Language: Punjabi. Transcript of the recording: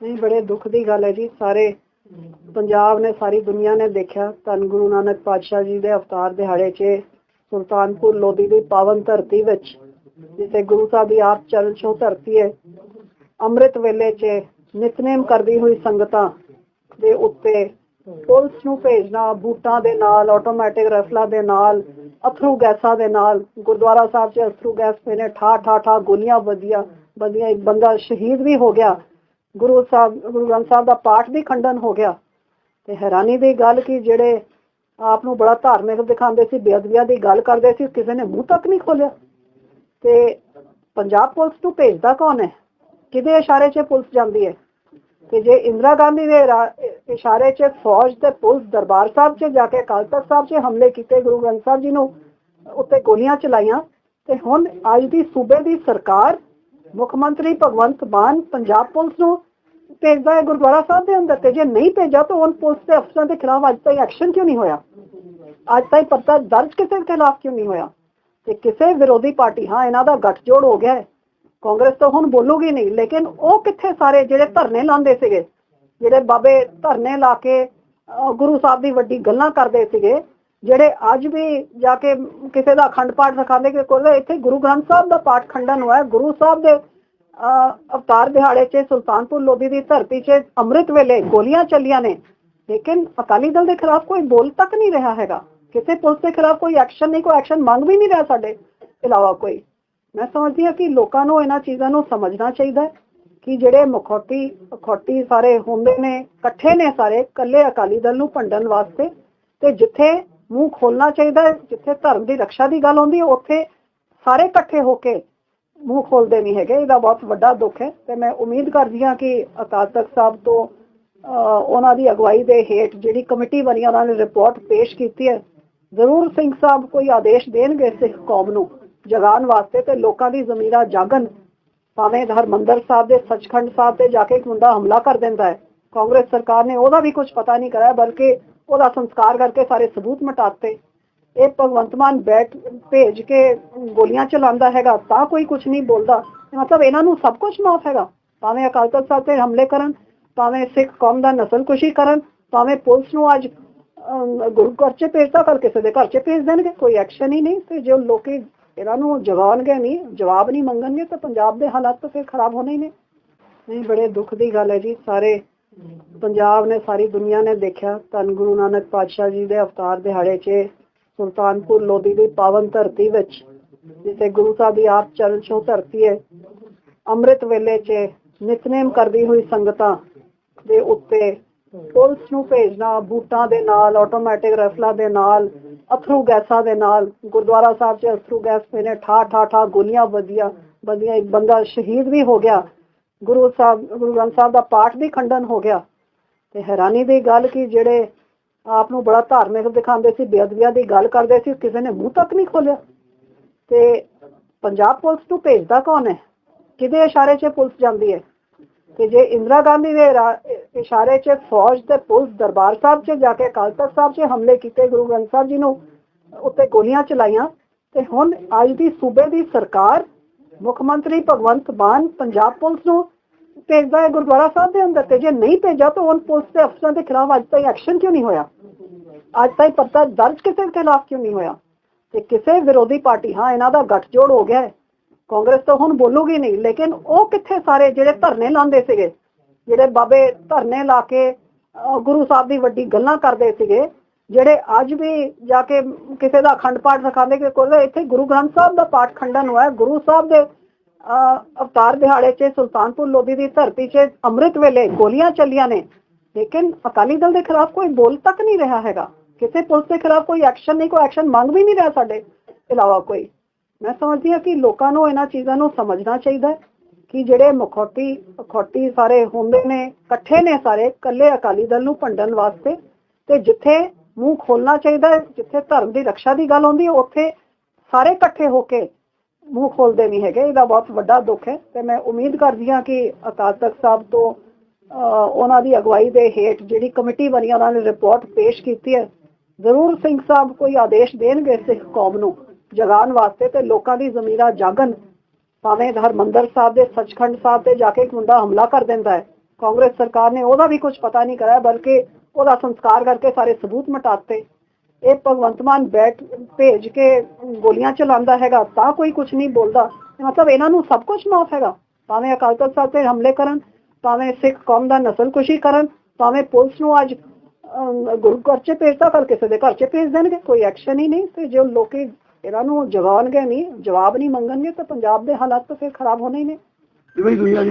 ਨਹੀਂ, ਬੜੇ ਦੁੱਖ ਦੀ ਗੱਲ ਹੈ ਜੀ। ਸਾਰੇ ਪੰਜਾਬ ਨੇ, ਸਾਰੀ ਦੁਨੀਆ ਨੇ ਦੇਖਿਆ। ਧੰਨ ਗੁਰੂ ਨਾਨਕ ਪਾਤਸ਼ਾਹ ਜੀ ਦੇ ਅਵਤਾਰ ਦਿਹਾੜੇ 'ਚ ਸੁਲਤਾਨਪੁਰ ਲੋਧੀ ਦੀ ਪਾਵਨ ਧਰਤੀ ਵਿੱਚ, ਜਿੱਥੇ ਗੁਰੂ ਸਾਹਿਬ ਦੀ ਆਪ ਚਰਨ ਛੋਹ ਧਰਤੀ ਹੈ, ਅੰਮ੍ਰਿਤ ਵੇਲੇ 'ਚ ਨਿਤਨੇਮ ਕਰਦੀ ਹੋਈ ਸੰਗਤਾਂ ਦੇ ਉੱਤੇ ਪੁਲਿਸ ਨੂੰ ਭੇਜਣਾ, ਬੂਟਾਂ ਦੇ ਨਾਲ ਆਟੋਮੈਟਿਕ ਰਫਲਾ ਦੇ ਨਾਲ, ਅਥਰੂ ਗੈਸਾਂ ਦੇ ਨਾਲ, ਗੁਰਦੁਆਰਾ ਸਾਹਿਬ 'ਚ ਅਥਰੂ ਗੈਸ ਪਏ ਠਾ ਠਾ ਠਾ ਗੋਲੀਆਂ ਵਧੀਆਂ ਵਧੀਆਂ ਇੱਕ ਬੰਦਾ ਸ਼ਹੀਦ ਵੀ ਹੋ ਗਿਆ। ਗੁਰੂ ਸਾਹਿਬ, ਗੁਰੂ ਗ੍ਰੰਥ ਸਾਹਿਬ ਦਾ ਪਾਠ ਵੀ ਖੰਡਨ ਹੋ ਗਿਆ। ਤੇ ਹੈਰਾਨੀ ਦੀ ਗੱਲ ਕਿ ਜਿਹੜੇ ਆਪ ਨੂੰ ਬੜਾ ਧਾਰਮਿਕ ਦਿਖਾਉਂਦੇ ਸੀ, ਬੇਅਦਬੀਆਂ ਦੀ ਗੱਲ ਕਰਦੇ ਸੀ, ਕਿਸੇ ਨੇ ਮੂੰਹ ਤੱਕ ਨਹੀਂ ਖੋਲਿਆ ਤੇ ਪੰਜਾਬ ਪੁਲਿਸ ਨੂੰ ਭੇਜਦਾ ਕੌਣ ਹੈ? ਕਿਹਦੇ ਇਸ਼ਾਰੇ 'ਚ ਪੁਲਿਸ ਜਾਂਦੀ ਹੈ? ਤੇ ਜੇ ਇੰਦਰਾ ਗਾਂਧੀ ਦੇ ਇਸ਼ਾਰੇ 'ਚ ਫੌਜ ਤੇ ਪੁਲਿਸ ਦਰਬਾਰ ਸਾਹਿਬ 'ਚ ਜਾ ਕੇ, ਅਕਾਲ ਤਖਤ ਸਾਹਿਬ 'ਚ ਹਮਲੇ ਕੀਤੇ, ਗੁਰੂ ਗ੍ਰੰਥ ਸਾਹਿਬ ਜੀ ਨੂੰ ਉੱਤੇ ਗੋਲੀਆਂ ਚਲਾਈਆਂ, ਤੇ ਹੁਣ ਅੱਜ ਦੀ ਸੂਬੇ ਦੀ ਸਰਕਾਰ, ਮੁੱਖ ਮੰਤਰੀ ਭਗਵੰਤ ਮਾਨ, ਪੰਜਾਬ ਪੁਲਿਸ ਨੂੰ ਭੇਜਦਾ ਹੈ ਗੁਰਦੁਆਰਾ ਸਾਹਿਬ ਦੇ ਅੰਦਰ ਤੇ ਜੇ ਨਹੀਂ ਭੇਜਾ ਤਾਂ ਹੁਣ ਪੁਲਿਸ ਦੇ ਅਫਸਰਾਂ ਦੇ ਖਿਲਾਫ ਅੱਜ ਤਾਈਂ ਐਕਸ਼ਨ ਕਿਉਂ ਨਹੀਂ ਹੋਇਆ? ਅੱਜ ਤਾਈਂ ਪਰਚਾ ਦਰਜ ਕਿਸੇ ਖਿਲਾਫ ਕਿਉਂ ਨਹੀਂ ਹੋਇਆ? ਤੇ ਕਿਸੇ ਵਿਰੋਧੀ ਪਾਰਟੀ, ਹਾਂ, ਇਹਨਾਂ ਦਾ ਗੱਠਜੋੜ ਹੋ ਗਿਆ ਕਾਂਗਰਸ ਤਾਂ ਹੁਣ ਬੋਲੂਗੀ ਨਹੀਂ, ਲੇਕਿਨ ਉਹ ਕਿੱਥੇ ਸਾਰੇ ਜਿਹੜੇ ਧਰਨੇ ਲਾਉਂਦੇ ਸੀਗੇ, ਜਿਹੜੇ ਬਾਬੇ ਧਰਨੇ ਲਾ ਕੇ ਗੁਰੂ ਸਾਹਿਬ ਦੀ ਵੱਡੀ ਗੱਲਾਂ ਕਰਦੇ ਸੀਗੇ, ਜਿਹੜੇ ਅੱਜ ਵੀ ਜਾ ਕੇ ਕਿਸੇ ਦਾ ਅਖੰਡ ਪਾਠ ਸਿਖਾਉਂਦੇ ਕਿ ਕੋਲ ਇੱਥੇ ਗੁਰੂ ਗ੍ਰੰਥ ਸਾਹਿਬ ਦਾ ਪਾਠ ਖੰਡਨ ਹੋਇਆ, ਗੁਰੂ ਸਾਹਿਬ ਦੇ ਅਵਤਾਰ ਦਿਹਾੜੇ 'ਚ ਸੁਲਤਾਨਪੁਰ ਲੋਧੀ ਦੀ ਧਰਤੀ 'ਚ ਅੰਮ੍ਰਿਤ ਵੇਲੇ ਗੋਲੀਆਂ ਚੱਲੀਆਂ ਨੇ। ਲੇਕਿਨ ਅਕਾਲੀ ਦਲ ਦੇ ਖਿਲਾਫ ਕੋਈ ਬੋਲ ਤੱਕ ਨਹੀਂ ਰਿਹਾ ਹੈਗਾ। ਕਿਸੇ ਪੁਲਿਸ ਦੇ ਖਿਲਾਫ ਕੋਈ ਐਕਸ਼ਨ ਨਹੀਂ, ਕੋਈ ਐਕਸ਼ਨ ਮੰਗ ਵੀ ਨਹੀਂ ਰਿਹਾ ਸਾਡੇ ਇਲਾਵਾ ਕੋਈ। ਮੈਂ ਸਮਝਦੀ ਹਾਂ ਕਿ ਲੋਕਾਂ ਨੂੰ ਇਹਨਾਂ ਚੀਜ਼ਾਂ ਨੂੰ ਸਮਝਣਾ ਚਾਹੀਦਾ ਹੈ ਕਿ ਜਿਹੜੇ ਮਖੌਟੀ, ਅਖੌਟੀ ਸਾਰੇ ਹੁੰਦੇ ਨੇ, ਇਕੱਠੇ ਨੇ ਸਾਰੇ, ਇਕੱਲੇ ਅਕਾਲੀ ਦਲ ਨੂੰ ਭੰਡਣ ਵਾਸਤੇ, ਤੇ ਜਿੱਥੇ ਮੂੰਹ ਖੋਲਣਾ ਚਾਹੀਦਾ ਜਿੱਥੇ ਧਰਮ ਦੀ ਰੱਖਿਆ ਦੀ ਗੱਲ ਹੁੰਦੀ ਹੈ, ਉੱਥੇ ਸਾਰੇ ਇਕੱਠੇ ਹੋ ਕੇ ਮੂੰਹ ਖੋਲਦੇ ਨਹੀਂ ਹੈਗੇ, ਇਹਦਾ ਬਹੁਤ ਵੱਡਾ ਦੁੱਖ ਹੈ। ਤੇ ਮੈਂ ਉਮੀਦ ਕਰਦੀ ਹਾਂ ਕਿ ਅਕਾਲ ਤਖਤ ਸਾਹਿਬ ਤੋਂ ਉਹਨਾਂ ਦੀ ਅਗਵਾਈ ਦੇ ਹੇਠ ਜਿਹੜੀ ਕਮੇਟੀ ਬਣੀ ਉਹਨਾਂ ਨੇ ਰਿਪੋਰਟ ਪੇਸ਼ ਕੀਤੀ ਹੈ। ਜ਼ਰੂਰ ਸਿੰਘ ਸਾਹਿਬ ਕੋਈ ਆਦੇਸ਼ ਦੇਣਗੇ ਸਿੱਖ ਕੌਮ ਨੂੰ ਜਗਾਉਣ ਵਾਸਤੇ ਤੇ ਲੋਕਾਂ ਦੀ ਜ਼ਮੀਰਾਂ ਜਾਗਣ। ਭਾਵੇਂ ਹਰਮੰਦਰ ਸਾਹਿਬ ਦੇ ਸੱਚਖੰਡ ਸਾਹਿਬ ਤੇ ਜਾ ਕੇ ਇੱਕ ਮੁੰਡਾ ਹਮਲਾ ਕਰ ਦਿੰਦਾ ਹੈ, ਕਾਂਗਰਸ ਸਰਕਾਰ ਨੇ ਉਹਦਾ ਵੀ ਕੁਝ ਪਤਾ ਨਹੀਂ ਕਰਾਇਆ ਬਲਕਿ ਉਹਦਾ ਸੰਸਕਾਰ ਕਰਕੇ ਸਾਰੇ ਸਬੂਤ ਮਟਾਤੇ। ਇਹ ਭਗਵੰਤ ਮਾਨ ਬੈਠ ਭੇਜ ਕੇ ਗੋਲੀਆਂ ਚਲਾਉਂਦਾ ਹੈਗਾ, ਤਾਂ ਕੋਈ ਕੁਝ ਨਹੀਂ ਬੋਲਦਾ। ਮਤਲਬ ਇਹਨਾਂ ਨੂੰ ਸਭ ਕੁਝ ਮਾਫ ਹੈਗਾ। ਭਾਵੇਂ ਅਕਾਲ ਤਖਤ ਸਾਹਿਬ ਤੇ ਹਮਲੇ ਕਰਨ, ਭਾਵੇਂ ਸਿੱਖ ਕੌਮ ਦਾ ਨਸਲਕੁਸ਼ੀ ਕਰਨ, ਭਾਵੇਂ ਪੁਲਿਸ ਨੂੰ ਅੱਜ ਗੁਰੂ ਘਰ ਚ ਭੇਜਤਾ ਕੱਲ ਕਿਸੇ ਦੇ ਘਰ ਚ ਭੇਜ ਦੇਣਗੇ। ਕੋਈ ਐਕਸ਼ਨ ਹੀ ਨਹੀਂ ਤੇ ਜੋ ਲੋਕੀ ਇਹਨਾਂ ਨੂੰ ਜਗਾਉਣਗੇ ਨਹੀਂ, ਜਵਾਬ ਨਹੀਂ ਮੰਗਣਗੇ ਤਾਂ ਪੰਜਾਬ ਦੇ ਹਾਲਾਤ ਤਾਂ ਫਿਰ ਖਰਾਬ ਹੋਣੇ ਹੀ ਨੇ। ਨਹੀਂ, ਬੜੇ ਦੁੱਖ ਦੀ ਗੱਲ ਹੈ ਜੀ। ਸਾਰੇ ਪੰਜਾਬ ਨੇ, ਸਾਰੀ ਦੁਨੀਆ ਨੇ ਦੇਖਿਆ। ਧੰਨ ਗੁਰੂ ਨਾਨਕ ਪਾਤਸ਼ਾਹ ਜੀ ਦੇ ਅਵਤਾਰ ਦਿਹਾੜੇ 'ਚ ਸੁਲਤਾਨਪੁਰ ਲੋਧੀ ਦੀ ਪਾਵਨ ਧਰਤੀ ਵਿੱਚ ਜਿੱਥੇ ਗੁਰੂ ਸਾਹਿਬ ਦੀ ਆਪ ਚਰਨ ਛੋਹ ਧਰਤੀ ਹੈ, ਅੰਮ੍ਰਿਤ ਵੇਲੇ 'ਚ ਨਿਤਨੇਮ ਕਰਦੀ ਹੋਈ ਸੰਗਤਾਂ ਦੇ ਉੱਤੇ ਪੁਲਿਸ ਨੂੰ ਭੇਜਣਾ, ਬੂਟਾਂ ਦੇ ਨਾਲ ਆਟੋਮੈਟਿਕ ਰਫਲਾਂ ਦੇ ਨਾਲ, ਅਥਰੂ ਗੈਸਾਂ ਦੇ ਨਾਲ, ਗੁਰਦੁਆਰਾ ਸਾਹਿਬ 'ਚ ਅਥਰੂ ਗੈਸ ਪਏ ਠਾ ਠਾ ਠਾ ਗੋਲੀਆਂ ਵਧੀਆਂ ਵਧੀਆਂ ਇੱਕ ਬੰਦਾ ਸ਼ਹੀਦ ਵੀ ਹੋ ਗਿਆ, ਗੁਰੂ ਸਾਹਿਬ, ਗੁਰੂ ਗ੍ਰੰਥ ਸਾਹਿਬ ਦਾ ਪਾਠ ਵੀ ਖੰਡਨ ਹੋ ਗਿਆ। ਤੇ ਹੈਰਾਨੀ ਦੀ ਗੱਲ ਕਿ ਜਿਹੜੇ ਆਪ ਨੂੰ ਬੜਾ ਧਾਰਮਿਕ ਦਿਖਾਉਂਦੇ ਸੀ, ਬੇਅਦਬੀਆਂ ਦੀ ਗੱਲ ਕਰਦੇ ਸੀ, ਕਿਸੇ ਨੇ ਮੂੰਹ ਤੱਕ ਨਹੀਂ ਖੋਲਿਆ ਤੇ ਪੰਜਾਬ ਪੁਲਿਸ ਨੂੰ ਭੇਜਦਾ ਕੌਣ ਹੈ? ਕਿਹਦੇ ਇਸ਼ਾਰੇ 'ਚ ਪੁਲਿਸ ਜਾਂਦੀ ਹੈ? ਤੇ ਜੇ ਇੰਦਰਾ ਗਾਂਧੀ ਦੇ ਇਸ਼ਾਰੇ 'ਚ ਫੌਜ ਤੇ ਪੁਲਿਸ ਦਰਬਾਰ ਸਾਹਿਬ 'ਚ ਜਾ ਕੇ ਅਕਾਲ ਤਖਤ ਸਾਹਿਬ 'ਚ ਹਮਲੇ ਕੀਤੇ ਗੁਰੂ ਗ੍ਰੰਥ ਸਾਹਿਬ ਜੀ ਨੂੰ, ਉੱਤੇ ਗੋਲੀਆਂ ਚਲਾਈਆਂ, ਤੇ ਹੁਣ ਅੱਜ ਦੀ ਸੂਬੇ ਦੀ ਸਰਕਾਰ ਮੁੱਖ ਮੰਤਰੀ ਭਗਵੰਤ ਮਾਨ ਪੰਜਾਬ ਪੁਲਿਸ ਨੂੰ ਭੇਜਦਾ ਹੈ ਗੁਰਦੁਆਰਾ ਸਾਹਿਬ ਦੇ ਅੰਦਰ, ਤੇ ਜੇ ਨਹੀਂ ਭੇਜਾ ਤਾਂ ਹੁਣ ਪੁਲਿਸ ਦੇ ਅਫਸਰਾਂ ਦੇ ਖਿਲਾਫ ਅੱਜ ਤਾਈਂ ਐਕਸ਼ਨ ਕਿਉਂ ਨਹੀਂ ਹੋਇਆ? ਅੱਜ ਤਾਈਂ ਪਰਚਾ ਦਰਜ ਕਿਸੇ ਦੇ ਖਿਲਾਫ ਕਿਉਂ ਨਹੀਂ ਹੋਇਆ? ਤੇ ਕਿਸੇ ਵਿਰੋਧੀ ਪਾਰਟੀ ਹਾਂ ਇਹਨਾਂ ਦਾ ਗੱਠਜੋੜ ਹੋ ਗਿਆ ਕਾਂਗਰਸ ਤਾਂ ਹੁਣ ਬੋਲੂਗੀ ਨਹੀਂ ਲੇਕਿਨ ਉਹ ਕਿੱਥੇ ਸਾਰੇ ਜਿਹੜੇ ਧਰਨੇ ਲਾਉਂਦੇ ਸੀਗੇ ਜਿਹੜੇ ਬਾਬੇ ਧਰਨੇ ਲਾ ਕੇ ਗੁਰੂ ਸਾਹਿਬ ਦੀ ਵੱਡੀ ਗੱਲਾਂ ਕਰਦੇ ਸੀਗੇ ਜਿਹੜੇ ਅੱਜ ਵੀ ਜਾ ਕੇ ਕਿਸੇ ਦਾ ਅਖੰਡ ਪਾਠ ਸਿਖਾਉਂਦੇ ਕਿ ਕੋਲ ਇੱਥੇ ਗੁਰੂ ਗ੍ਰੰਥ ਸਾਹਿਬ ਦਾ ਪਾਠ ਖੰਡਨ ਹੋਇਆ ਗੁਰੂ ਸਾਹਿਬ ਦੇ ਅਹ, ਅਵਤਾਰ ਦਿਹਾੜੇ 'ਚ ਸੁਲਤਾਨਪੁਰ ਲੋਧੀ ਦੀ ਧਰਤੀ 'ਚ ਅੰਮ੍ਰਿਤ ਵੇਲੇ ਗੋਲੀਆਂ ਚੱਲੀਆਂ ਨੇ ਲੇਕਿਨ ਅਕਾਲੀ ਦਲ ਦੇ ਖਿਲਾਫ ਕੋਈ ਬੋਲ ਤੱਕ ਨਹੀਂ ਰਿਹਾ ਹੈਗਾ। ਕਿਸੇ ਪੁਲਿਸ ਦੇ ਖਿਲਾਫ ਕੋਈ ਐਕਸ਼ਨ ਨਹੀਂ, ਕੋਈ ਐਕਸ਼ਨ ਮੰਗ ਵੀ ਨਹੀਂ ਰਿਹਾ ਸਾਡੇ ਇਲਾਵਾ ਕੋਈ। ਮੈਂ ਸਮਝਦੀ ਹਾਂ ਕਿ ਲੋਕਾਂ ਨੂੰ ਇਹਨਾਂ ਚੀਜ਼ਾਂ ਨੂੰ ਸਮਝਣਾ ਚਾਹੀਦਾ ਹੈ ਕਿ ਜਿਹੜੇ ਮਖੌਟੀ, ਅਖੌਟੀ ਸਾਰੇ ਹੁੰਦੇ ਨੇ, ਇਕੱਠੇ ਨੇ ਸਾਰੇ ਕੱਲੇ ਅਕਾਲੀ ਦਲ ਨੂੰ ਭੰਡਣ ਵਾਸਤੇ, ਤੇ ਜਿੱਥੇ ਮੂੰਹ ਖੋਲਣਾ ਚਾਹੀਦਾ ਜਿੱਥੇ ਧਰਮ ਦੀ ਰੱਖਿਆ ਦੀ ਗੱਲ ਹੁੰਦੀ ਹੈ, ਉੱਥੇ ਸਾਰੇ ਇਕੱਠੇ ਹੋ ਕੇ ਮੂੰਹ ਖੋਲਦੇ ਨਹੀਂ ਹੈਗੇ, ਇਹਦਾ ਬਹੁਤ ਵੱਡਾ ਦੁੱਖ ਹੈ। ਤੇ ਮੈਂ ਉਮੀਦ ਕਰਦੀ ਹਾਂ ਕਿ ਅਕਾਲ ਤਖਤ ਸਾਹਿਬ ਤੋਂ ਉਹਨਾਂ ਦੀ ਅਗਵਾਈ ਦੇ ਹੇਠ ਜਿਹੜੀ ਕਮੇਟੀ ਬਣੀ ਉਹਨਾਂ ਨੇ ਰਿਪੋਰਟ ਪੇਸ਼ ਕੀਤੀ ਹੈ ਜ਼ਰੂਰ ਸਿੰਘ ਸਾਹਿਬ ਕੋਈ ਆਦੇਸ਼ ਦੇਣਗੇ ਸਿੱਖ ਕੌਮ ਨੂੰ ਜਗਾਉਣ ਵਾਸਤੇ ਤੇ ਲੋਕਾਂ ਦੀ ਜ਼ਮੀਰਾਂ ਜਾਗਣ। ਭਾਵੇਂ ਹਰਮੰਦਰ ਸਾਹਿਬ ਦੇ, ਸੱਚਖੰਡ ਸਾਹਿਬ ਤੇ ਜਾ ਕੇ ਇੱਕ ਮੁੰਡਾ ਹਮਲਾ ਕਰ ਦਿੰਦਾ ਹੈ। ਕਾਂਗਰਸ ਸਰਕਾਰ ਨੇ ਉਹਦਾ ਵੀ ਕੁਝ ਪਤਾ ਨਹੀਂ ਕਰਾਇਆ ਬਲਕਿ ਉਹਦਾ ਸੰਸਕਾਰ ਕਰਕੇ ਸਾਰੇ ਸਬੂਤ ਮਿਟਾਤੇ। ਇਹ ਭਗਵੰਤ ਮਾਨ ਬੈਠ, ਭੇਜ ਕੇ ਗੋਲੀਆਂ ਚਲਾਉਂਦਾ ਹੈਗਾ, ਤਾਂ ਕੋਈ ਕੁਝ ਨਹੀਂ ਬੋਲਦਾ। ਮਤਲਬ ਇਹਨਾਂ ਨੂੰ ਸਭ ਕੁਝ ਮਾਫ ਹੈਗਾ। ਭਾਵੇਂ ਅਕਾਲ ਤਖਤ ਸਾਹਿਬ ਤੇ ਹਮਲੇ ਕਰਨ, ਭਾਵੇਂ ਸਿੱਖ ਕੌਮ ਦਾ ਨਸਲਕੁਸ਼ੀ ਕਰਨ, ਭਾਵੇਂ ਪੁਲਿਸ ਨੂੰ ਅੱਜ ਘਰ ਚ ਭੇਜਤਾ ਕੱਲ ਕਿਸੇ ਦੇ ਘਰ ਚ ਭੇਜ ਦੇਣਗੇ। ਕੋਈ ਐਕਸ਼ਨ ਹੀ ਨਹੀਂ ਤੇ ਜੋ ਲੋਕੀ ਇਹਨਾਂ ਨੂੰ ਜਗਾਉਣਗੇ ਨਹੀਂ, ਜਵਾਬ ਨਹੀਂ ਮੰਗਣਗੇ, ਤਾਂ ਪੰਜਾਬ ਦੇ ਹਾਲਾਤ ਤਾਂ ਫਿਰ ਖਰਾਬ ਹੋਣੇ ਹੀ ਨੇ। ਜਿਵੇਂ ਦੁਨੀਆ ਦੀ